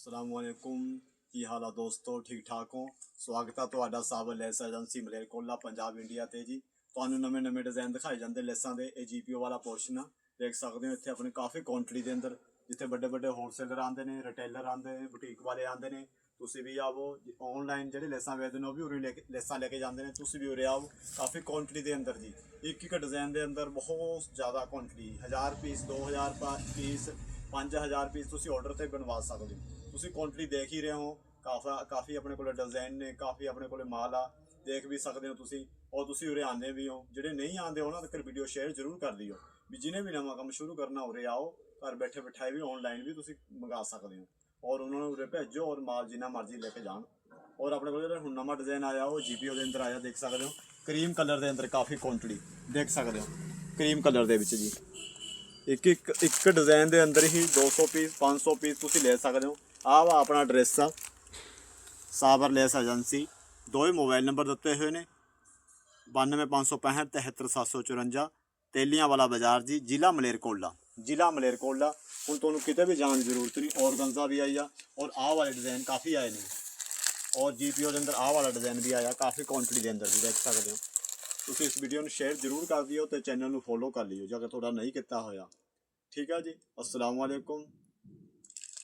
ਅਸਲਾਮੁਅਲੈਕੁਮ ਕੀ ਹਾਲ ਆ ਦੋਸਤੋ? ਠੀਕ ਠਾਕ ਹੋ? ਸਵਾਗਤ ਆ ਤੁਹਾਡਾ Sabar lace agency Malerkotla Punjab, India ਤੇ ਜੀ। ਤੁਹਾਨੂੰ ਨਵੇਂ ਨਵੇਂ ਡਿਜ਼ਾਈਨ ਦਿਖਾਏ ਜਾਂਦੇ ਲੈਸਾਂ ਦੇ, ਇਹ ਜੀਪੀਓ ਵਾਲਾ ਪੋਰਸ਼ਨ ਆ। ਦੇਖ ਸਕਦੇ ਹੋ ਇੱਥੇ ਆਪਣੇ ਕਾਫੀ ਕੁਆਂਟੀਟੀ ਦੇ ਅੰਦਰ, ਜਿੱਥੇ ਵੱਡੇ ਵੱਡੇ ਹੋਲਸੇਲਰ ਆਉਂਦੇ ਨੇ ਰਿਟੇਲਰ ਆਉਂਦੇ ਨੇ ਬੁਟੀਕ ਵਾਲੇ ਆਉਂਦੇ ਨੇ। ਤੁਸੀਂ ਵੀ ਆਵੋ ਆਨਲਾਈਨ ਜਿਹੜੇ ਲੈਸਾਂ ਵੇਚਦੇ ਨੇ, ਉਹ ਵੀ ਉਰੇ ਲੈ ਕੇ, ਲੈਸਾਂ ਲੈ ਕੇ ਜਾਂਦੇ ਨੇ। ਤੁਸੀਂ ਵੀ ਉਰੇ ਆਓ ਕਾਫੀ ਕੁਆਂਟੀਟੀ ਦੇ ਅੰਦਰ ਜੀ। ਇੱਕ ਇੱਕ ਡਿਜ਼ਾਈਨ ਦੇ ਅੰਦਰ ਬਹੁਤ ਜ਼ਿਆਦਾ ਕੁਆਂਟੀਟੀ 1000 ਪੀਸ 2000 ਪੀਸ 5000 ਪੀਸ ਤੁਸੀਂ ਆਰਡਰ ਤੇ ਬਣਵਾ ਸਕਦੇ ਹੋ। ਤੁਸੀਂ ਕੁਆਂਟੀਟੀ ਦੇਖ ਹੀ ਰਹੇ ਹੋ, ਕਾਫਾ, ਕਾਫੀ ਆਪਣੇ ਕੋਲ ਡਿਜ਼ਾਈਨ ਨੇ, ਕਾਫੀ ਆਪਣੇ ਕੋਲ ਮਾਲ ਆ, ਦੇਖ ਵੀ ਸਕਦੇ ਹੋ ਤੁਸੀਂ, ਔਰ ਤੁਸੀਂ ਉਰੇ ਆਉਂਦੇ ਵੀ ਹੋ, ਜਿਹੜੇ ਨਹੀਂ ਆਉਂਦੇ ਉਹਨਾਂ ਤੱਕ ਵੀਡੀਓ ਸ਼ੇਅਰ ਜ਼ਰੂਰ ਕਰ ਦਿਓ, ਵੀ ਜਿਹਨੇ ਵੀ ਨਵਾਂ ਕੰਮ ਸ਼ੁਰੂ ਕਰਨਾ ਉਰੇ ਆਓ, ਘਰ ਬੈਠੇ ਬਿਠਾਏ ਵੀ ਆਨਲਾਈਨ ਵੀ ਤੁਸੀਂ ਮੰਗਾ ਸਕਦੇ ਹੋ, ਔਰ ਉਹਨਾਂ ਨੂੰ ਉਰੇ ਭੇਜੋ, ਔਰ ਮਾਲ ਜਿੰਨਾ ਮਰਜ਼ੀ ਲੈ ਕੇ ਜਾਣ, ਔਰ ਆਪਣੇ ਕੋਲ ਜਿਹੜਾ ਹੁਣ ਨਵਾਂ ਡਿਜ਼ਾਈਨ ਆਇਆ, ਉਹ ਜੀਪੀਓ ਦੇ ਅੰਦਰ ਆਇਆ, ਦੇਖ ਸਕਦੇ ਹੋ ਕਰੀਮ ਕਲਰ ਦੇ ਅੰਦਰ ਕਾਫੀ ਕੁਆਂਟੀਟੀ ਦੇਖ ਸਕਦੇ ਹੋ ਕਰੀਮ ਕਲਰ ਦੇ ਵਿੱਚ ਜੀ, ਇੱਕ ਇੱਕ ਇੱਕ ਡਿਜ਼ਾਈਨ ਦੇ ਅੰਦਰ ਹੀ 200 ਪੀਸ 500 ਪੀਸ ਤੁਸੀਂ ਲੈ ਸਕਦੇ ਹੋ ਆਹ ਵਾ ਆਪਣਾ ਐਡਰੈਸ ਆ। ਸਾਬਰ ਲੈਸ ਏਜੰਸੀ ਦੋਵੇਂ ਮੋਬਾਈਲ ਨੰਬਰ ਦਿੱਤੇ ਹੋਏ ਨੇ। 9256 73754 ਤੇਲੀਆਂ ਵਾਲਾ ਬਾਜ਼ਾਰ ਜੀ, ਜ਼ਿਲ੍ਹਾ ਮਲੇਰਕੋਟਲਾ। ਜ਼ਿਲ੍ਹਾ ਮਲੇਰਕੋਟਲਾ। ਹੁਣ ਤੁਹਾਨੂੰ ਕਿਤੇ ਵੀ ਜਾਣ ਦੀ ਜ਼ਰੂਰਤ ਨਹੀਂ। ਔਰਗੰਜ਼ਾ ਵੀ ਆਈ ਆ। ਔਰ ਆਹ ਵਾਲੇ ਡਿਜ਼ਾਈਨ ਕਾਫੀ ਆਏ ਨੇ। ਔਰ ਜੀਪੀਓ ਦੇ ਅੰਦਰ ਆਹ ਵਾਲਾ ਡਿਜ਼ਾਈਨ ਵੀ ਆਇਆ। ਕਾਫੀ ਕੁਆਂਟੀਟੀ ਦੇ ਅੰਦਰ ਵੀ ਦੇਖ ਸਕਦੇ ਹੋ। ਤੁਸੀਂ ਇਸ ਵੀਡੀਓ ਨੂੰ ਸ਼ੇਅਰ ਜ਼ਰੂਰ ਕਰ ਦਿਓ ਤੇ ਚੈਨਲ ਨੂੰ ਫੋਲੋ ਕਰ ਲਿਓ। ਜੇ ਅਗਰ ਤੁਹਾਡਾ ਨਹੀਂ ਕੀਤਾ ਹੋਇਆ। ਠੀਕ ਹੈ ਜੀ? ਅਸਲਾਮ ਵਾਲੇਕੁਮ